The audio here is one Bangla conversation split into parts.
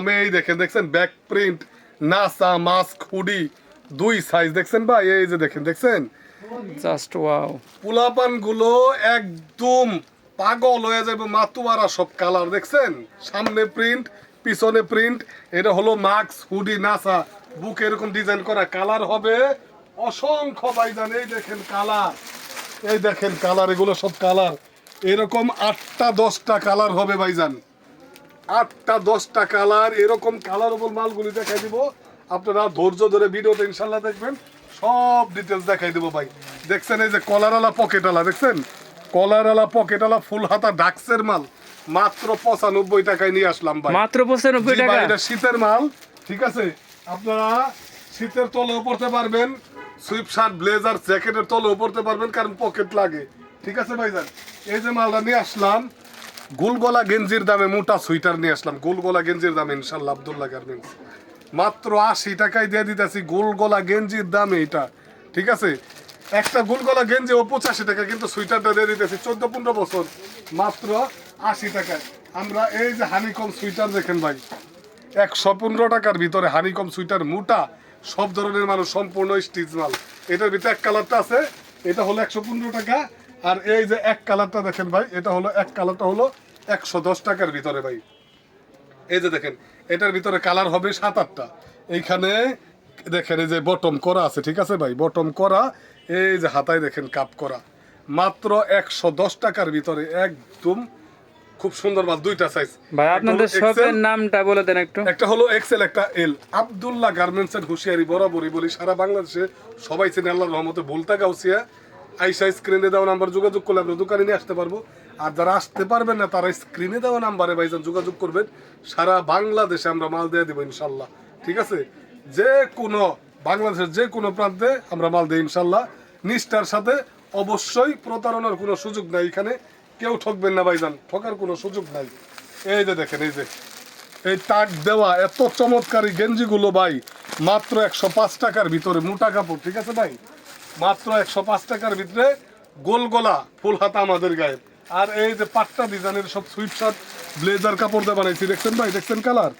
আমি এই দেখেন দেখছেন? Back print NASA mask hoodie দুই সাইজ দেখছেন ভাই? এই যে দেখেন দেখছেন? জাস্ট ওয়াও পোলাপানগুলো একদম পাগল হয়ে যাবে মাতুয়ারা সব কালার দেখছেন? সামনে প্রিন্ট পিছনে প্রিন্ট এটা হলো মাস্ক হুডি নাসা বুক এরকম ডিজাইন করা কালার হবে। অসংখ্য ভাইজান এই দেখেন কালার এই দেখেন কালার এগুলো সব কালার এরকম আটটা দশটা কালার হবে ভাইজান। আটটা দশটা কালার এরকম কালার উপর মালগুলি দেখাই দিব। আপনারা ধৈর্য ধরে ভিডিওতে ইনশাল্লাহ দেখবেন। সব ডিটেলস দেখাই দিব ভাই। দেখছেন এই যে কলারওয়ালা পকেটওয়ালা দেখছেন? কলারওয়ালা পকেটওয়ালা ফুল হাতা ডাক্সের মাল। মাত্র পঁচানব্বই টাকায় নিয়ে আসলাম ভাই। মাত্র পঁচানব্বই টাকা? এটা শীতের মাল ঠিক আছে? আপনারা শীতের তলেও পড়তে পারবেন সুইপ শার্ট ব্লেজার জ্যাকেটের তলেও পড়তে পারবেন কারণ পকেট লাগে। ঠিক আছে ভাইজান? এই যে মালটা নিয়ে আসলাম গোলগলা গেঞ্জির দামে মোটা সুইটার নিয়ে আসলাম। গোলগলা গেঞ্জির দামে ইনশাল্লাহ আব্দুল্লাহ গার্মেন্টস মাত্র আশি টাকায় দিয়ে দিতেছি গোলগলা গেঞ্জির দামে এটা। ঠিক আছে? একটা গোলগলা গেঞ্জি ও পঁচাশি টাকা কিন্তু সুইটারটা দিয়ে দিতেছি চোদ্দ পনেরো বছর। মাত্র আশি টাকায়। আমরা এই যে হানিকম সুইটার দেখেন ভাই, একশো পনেরো টাকার ভিতরে হানিকম সুইটার মোটা, সব ধরনের মানুষ সম্পূর্ণ স্টিচ মাল। এটার ভিতরে এক কালারটা আছে, এটা হলো একশো পনেরো টাকা আর এই যে এক কালারটা দেখেন ভাই এটা হলো এক কালারটা হলো একশো দশ টাকার ভিতরে ভাই। এই যে দেখেন এটার ভিতরে কালার হবে সাত আটটা। এইখানে দেখেন এই যে বটম করা আছে ঠিক আছে ভাই? বটম করা এই যে হাতায় দেখেন কাপ করা। মাত্র একশো দশ টাকার ভিতরে একদম খুব সুন্দর মাল দুইটা সাইজ ভাই আপনাদের শপের নামটা বলে দেন একটু। একটা হলো এক্সেল একটা এল আব্দুল্লাহ গার্মেন্টস এন্ড হুশিয়ারি বরাবরই বলি সারা বাংলাদেশে সবাই চেনে আল্লাহর রহমতে বলতা গাউসিয়া আইসা স্ক্রিনে দেওয়া নাম্বার যোগাযোগ করলে আমরা দোকানে নিয়ে আসতে পারব। আর যারা আসতে পারবেন না, তারা স্ক্রিনে দেওয়া নাম্বারে ভাইজান যোগাযোগ করবেন। সারা বাংলাদেশে আমরা মাল দিয়ে দেবো ইনশাল্লাহ। ঠিক আছে? যে কোনো বাংলাদেশের যে কোনো প্রান্তে আমরা মাল দিই ইনশাল্লাহ। নিষ্ঠার সাথে অবশ্যই প্রতারণার কোনো সুযোগ নাই এখানে। কেউ ঠকবেন না ভাইজান, ঠকার কোনো সুযোগ নাই। এই যে দেখেন, এই যে। এই তাক দেওয়া এত চমৎকার গেঞ্জিগুলো ভাই, মাত্র একশো পাঁচ টাকার ভিতরে মোটা কাপড়, ঠিক আছে ভাই? মাত্র একশো পাঁচ টাকার ভিতরে গোল গলা ফুল হাতা আমাদের গায়ে। আর এই যে পাট্টা ডিজাইনের সব সুইট শার্ট ব্লেজার কাপড় দিয়ে বানাইছি দেখছেন ভাই? দেখছেন কালার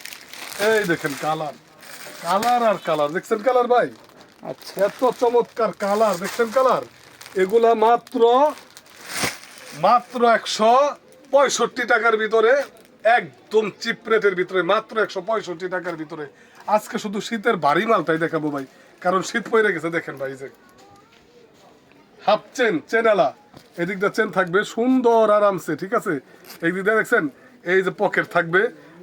এই দেখেন কালার কালার আর কালার দেখছেন কালার ভাই? আচ্ছা। এত চমৎকার কালার দেখছেন কালার এগুলা মাত্র মাত্র একশো পঁয়ষট্টি টাকার ভিতরে একদম চিপ রেটের ভিতরে মাত্র একশো পঁয়ষট্টি টাকার ভিতরে। আজকে শুধু শীতের ভারী মালটাই দেখাবো ভাই কারণ শীত পড়ে গেছে দেখেন ভাই যে। হাফ চেন চেনালা। এদিক দিয়ে চেন থাকবে সুন্দর আরামসে ঠিক আছে? এই দিক দিয়ে দেখছেন এই যে পকেট থাকবে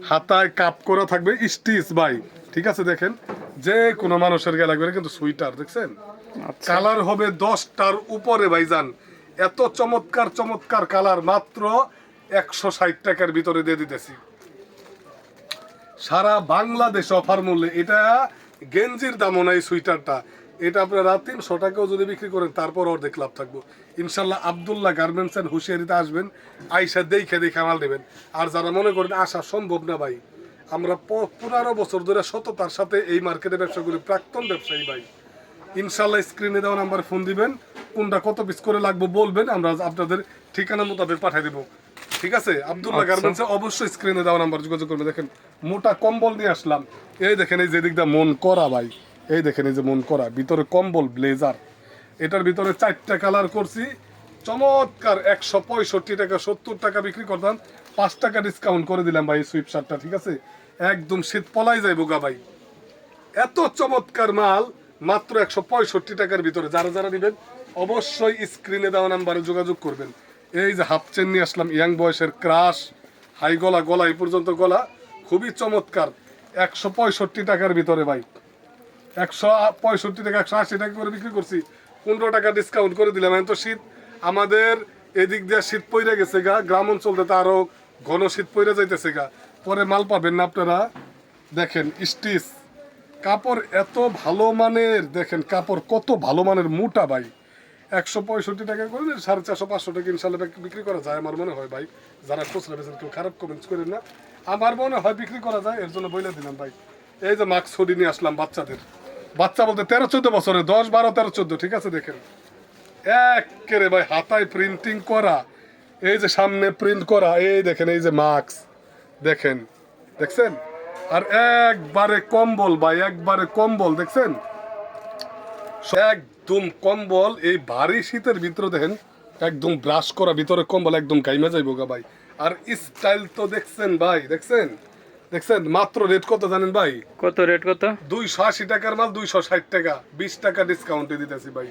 হাতায় কাপ করা থাকবে স্টিচ ভাই ঠিক আছে দেখেন? যে কোনো মানুষের গায়ে লাগবে কিন্তু সুইটার দেখছেন? আচ্ছা। কালার হবে দশটার উপরে ভাইজান। এত চমৎকার চমৎকার কালার মাত্র একশো ষাট টাকার ভিতরে দিয়ে দিতেছি। সারা বাংলাদেশ অফার মূল্যে এটা গেঞ্জির দামও নাই সুইটারটা। এটা আপনারা তিনশো টাকাও যদি বিক্রি করেন তারপর অর্ধেক লাভ থাকব। ইনশাল্লাহ আবদুল্লাহ গার্মেন্টস অ্যান্ড হুশিয়ারিতে আসবেন আইসা দেখে দেখে মাল নেবেন। আর যারা মনে করেন আসা সম্ভব না ভাই আমরা পনেরো বছর ধরে সততার সাথে এই মার্কেটে ব্যবসা করি প্রাক্তন ব্যবসায়ী ভাই। ইনশাল্লাহ স্ক্রিনে দেওয়া নাম্বার ফোন দিবেন কোনটা কত পিস করে লাগবে বলবেন আমরা আপনাদের ঠিকানা মোতাবেক পাঠিয়ে দেবো। ঠিক আছে? আব্দুল্লাহ আচ্ছা। গার্মেন্টসে অবশ্যই স্ক্রিনে দেওয়া নাম্বার যোগাযোগ করবে দেখেন মোটা কম্বল নিয়ে আসলাম। এই দেখেন এই যে দিকটা মন করা ভাই। এই দেখেন এই যে মন করা, ভিতরে কম্বল, ব্লেজার। এটার ভিতরে চারটা কালার করছি। চমৎকার, একশো পঁয়ষট্টি টাকা, সত্তর টাকা বিক্রি করতাম। পাঁচ টাকা ডিসকাউন্ট করে দিলাম ভাই সুইপ শার্টটা ঠিক আছে? একদম শীত পলাই যায় বোগা ভাই। এত চমৎকার মাল, মাত্র একশো পঁয়ষট্টি টাকার ভিতরে। যারা যারা নেবেন, অবশ্যই স্ক্রিনে দেওয়া নাম্বারে যোগাযোগ করবেন। এই যে হাফ চেন নিয়ে আসলাম ইয়াং বয়সের ক্রাশ হাই গলা গলা এই পর্যন্ত গলা, খুবই চমৎকার। একশো পঁয়ষট্টি টাকার ভিতরে ভাই। একশো পঁয়ষট্টি টাকা একশো আশি টাকা করে বিক্রি করছি। পনেরো টাকা ডিসকাউন্ট করে দিলাম। এখন তো শীত, আমাদের এদিক দিয়ে শীত পইরে গেছে গা। গ্রাম অঞ্চলতে তো আরও ঘন শীত পইরে যাইতেছে গা। পরে মাল পাবেন না আপনারা। দেখেন, স্টিচ। কাপড় এত ভালো মানের, দেখেন কাপড় কত ভালো মানের, মোটা ভাই। একশো পঁয়ষট্টি টাকা করে সাড়ে চারশো, পাঁচশো টাকা ইনশাল্লাহ বিক- বিক্রি করা যায় আমার মনে হয় ভাই। যারা খুচরা বেছেন কেউ খারাপ কমেন্টস করেন না। আমার মনে হয় বিক্রি করা যায়, এর জন্য বলে দিলাম ভাই। এই যে মাস্ক ছড়ি নিয়ে আসলাম বাচ্চাদের। বাচ্চা বলতে তেরো চোদ্দ বছরে দশ বারো তেরো চোদ্দ, ঠিক আছে দেখেন। একেরে ভাই, হাতায় প্রিন্টিং করা, এই যে সামনে প্রিন্ট করা, এই দেখেন, এই যে মাস্ক দেখেন, দেখছেন? আর একবারে কম্বল ভাই, একবারে কম্বল, দেখছেন? একদম কম্বল, এই ভারী শীতের ভিতরে দেখেন, একদম ব্রাশ করা, ভিতরে কম্বল একদম কাইমে যাইব গা ভাই। আর স্টাইল তো দেখছেন ভাই, দেখছেন? দেখছেন মাত্র রেট কত জানেন ভাই? কত রেট কত? দুইশো আশি টাকার মাল দুইশো ষাট টাকা। বিশ টাকা ডিসকাউন্টে দিতেছি ভাই।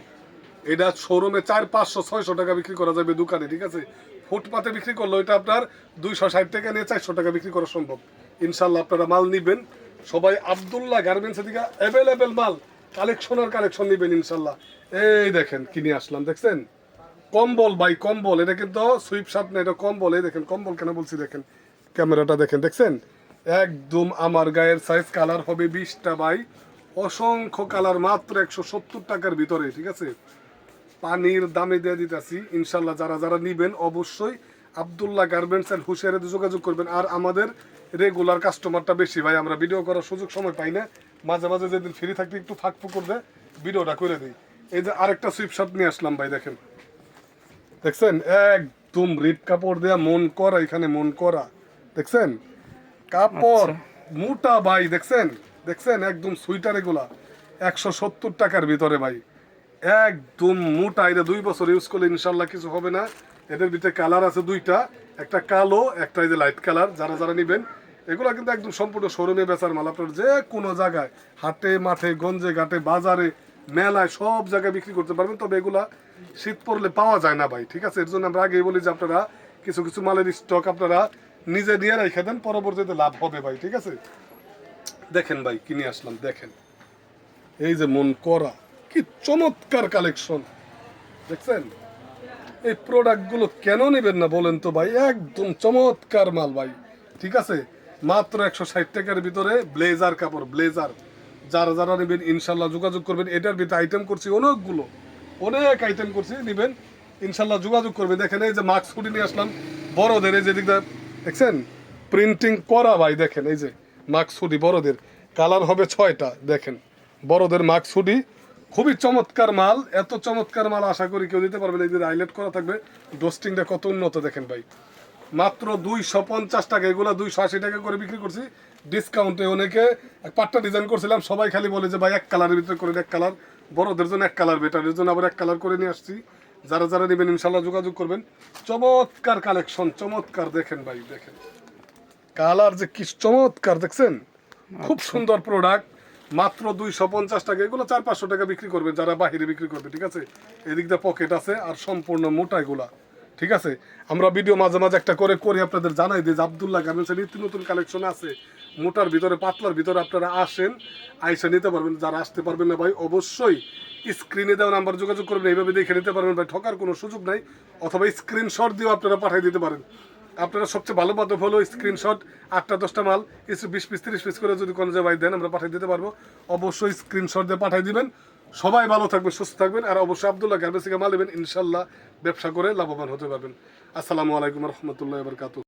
এটা শোরুমে চার পাঁচশো ছয়শো টাকা বিক্রি করা যাবে দোকানে ঠিক আছে? ফুটপাতে বিক্রি করলে এটা আপনার দুইশো ষাট টাকা নিয়ে চারশো টাকা বিক্রি করা সম্ভব। ইনশাল্লাহ আপনারা মাল নিবেন। সবাই আবদুল্লাহ গার্মেন্টস থেকে অ্যাভেলেবেল মাল কালেকশন আর কালেকশন নিবেন ইনশাল্লাহ এই দেখেন কিনে আসলাম দেখছেন? কম্বল ভাই কম্বল। এটা কিন্তু সুইপ শার্ট না এটা কম্বল। এই দেখেন কম্বল কেন বলছি দেখেন? ক্যামেরাটা দেখেন দেখছেন? একদম আমার গায়ের সাইজ কালার হবে বিশটা বাই অসংখ্য কালার মাত্র একশো সত্তর টাকার ভিতরে, ঠিক আছে? পানির দামে দিয়ে দিতেছি ইনশাল্লাহ যারা যারা নিবেন অবশ্যই আবদুল্লাহ গার্মেন্টস অ্যান্ড হুশিয়ারিতে যোগাযোগ করবেন। আর আমাদের রেগুলার কাস্টমারটা বেশি ভাই, আমরা ভিডিও করার সুযোগ সময় পাই না। মাঝে মাঝে যেদিন ফ্রি থাকতে একটু ফাঁক ফুকুর দেয় ভিডিওটা করে দিই। এই যে আরেকটা সুইপ শার্ট নিয়ে আসলাম ভাই, দেখেন। দেখছেন? একদম রিপ কাপড় দেয়া, মন করা, এখানে মন করা। দেখছেন? কাপড় মোটা ভাই দেখছেন? দেখছেন? একদম সুইটার এগুলা। একশো সত্তর টাকার ভিতরে ভাই। একদম মোটা। এটা দুই বছর ইউজ করলে ইনশাল্লাহ কিছু হবে না। এদের ভিতরে কালার আছে দুইটা। একটা কালো একটা এই যে লাইট কালার যারা যারা নিবেন। এগুলো কিন্তু একদম সম্পূর্ণ শোরুমে বেচার মাল। আপনার যে কোনো জায়গায় হাটে মাঠে গঞ্জে ঘাটে বাজারে মেলায় সব জায়গায় বিক্রি করতে পারবেন। তবে এগুলা শীত পড়লে পাওয়া যায় না ভাই ঠিক আছে? এর জন্য আমরা আগেই বলি যে আপনারা কিছু কিছু মালের স্টক আপনারা নিজে নিয়ে রেখে দেন, পরবর্তীতে লাভ হবে ভাই, ঠিক আছে? দেখেন ভাই, কিনে আসলাম, দেখেন। এই যে মন করা, কি চমৎকার কালেকশন দেখছেন? এই প্রোডাক্টগুলো কেন নেবেন না বলেন তো ভাই? একদম চমৎকার মাল ভাই, ঠিক আছে? মাত্র একশো ষাট টাকার ভিতরে ব্লেজার কাপড় ব্লেজার যারা যারা নেবেন, ইনশাল্লাহ যোগাযোগ করবেন। এটার ভিতরে আইটেম করছি অনেকগুলো, অনেক আইটেম করছি, নেবেন। ইনশাল্লাহ যোগাযোগ করবেন। দেখেন, এই যে মাস্ক ফুটি নিয়ে আসলাম, বড়দের, এই যে দিকটা দেখছেন? প্রিন্টিং করা ভাই, দেখেন, এই যে ফুটি বড়দের। কালার হবে ছয়টা, দেখেন। বড়দের ফুটি খুবই চমৎকার মাল, এত চমৎকার মাল আশা করি কেউ দিতে পারবে এই যে হাইলাইট করা থাকবে ডোস্টিংটা কত উন্নত দেখেন ভাই। মাত্র দুইশো পঞ্চাশ টাকা, এগুলো দুইশো আশি টাকা করে বিক্রি করছি। ডিসকাউন্টে অনেকে পাট্টা ডিজাইন করছিলাম, সবাই খালি বলে যে, ভাই, এক কালারের ভিতরে করে এক কালার বড়দের জন্য এক কালার বেটারের জন্য আবার এক কালার করে নিয়ে আসছি। যারা যারা নেবেন ইনশাল্লাহ যোগাযোগ করবেন। চমৎকার কালেকশন চমৎকার দেখেন ভাই দেখেন। কালার যে কি চমৎকার দেখছেন? খুব সুন্দর প্রোডাক্ট মাত্র দুইশো পঞ্চাশ টাকা এগুলো চার পাঁচশো টাকা বিক্রি করবেন যারা বাহিরে বিক্রি করবে ঠিক আছে? এদিক দিয়ে পকেট আছে আর সম্পূর্ণ মোটা এগুলা। ঠিক আছে? আমরা ভিডিও মাঝে মাঝে একটা করে করে, আপনাদের জানাই দিই যে আবদুল্লাহ গার্মেন্টসের নিত্য নতুন কালেকশন আছে। মোটার ভিতরে, পাতলার ভিতরে আপনারা আসেন, আইসা নিতে পারবেন। যারা আসতে পারবেন না ভাই, অবশ্যই স্ক্রিনে দেওয়া নাম্বার যোগাযোগ করবেন, এইভাবে দেখে নিতে পারবেন ভাই। ঠকার কোনো সুযোগ নাই, অথবা স্ক্রিনশট দিয়েও আপনারা পাঠিয়ে দিতে পারেন। আপনারা সবচেয়ে ভালো মাধ্যম হলো স্ক্রিনশট আটটা, দশটা মাল বিশ পিস, তিরিশ পিস করে যদি কোনো জায়গায় দেন, আমরা পাঠিয়ে দিতে পারব। অবশ্যই স্ক্রিনশট দিয়ে পাঠিয়ে দিবেন। সবাই ভালো থাকবেন, সুস্থ থাকবেন, আর অবশ্যই আবদুল্লাহ গার্মেন্টস থেকে ইনশাল্লাহ ব্যবসা করে লাভবান হতে পারবেন। আসসালামু আলাইকুম রহমতুল্লাহ বরকাত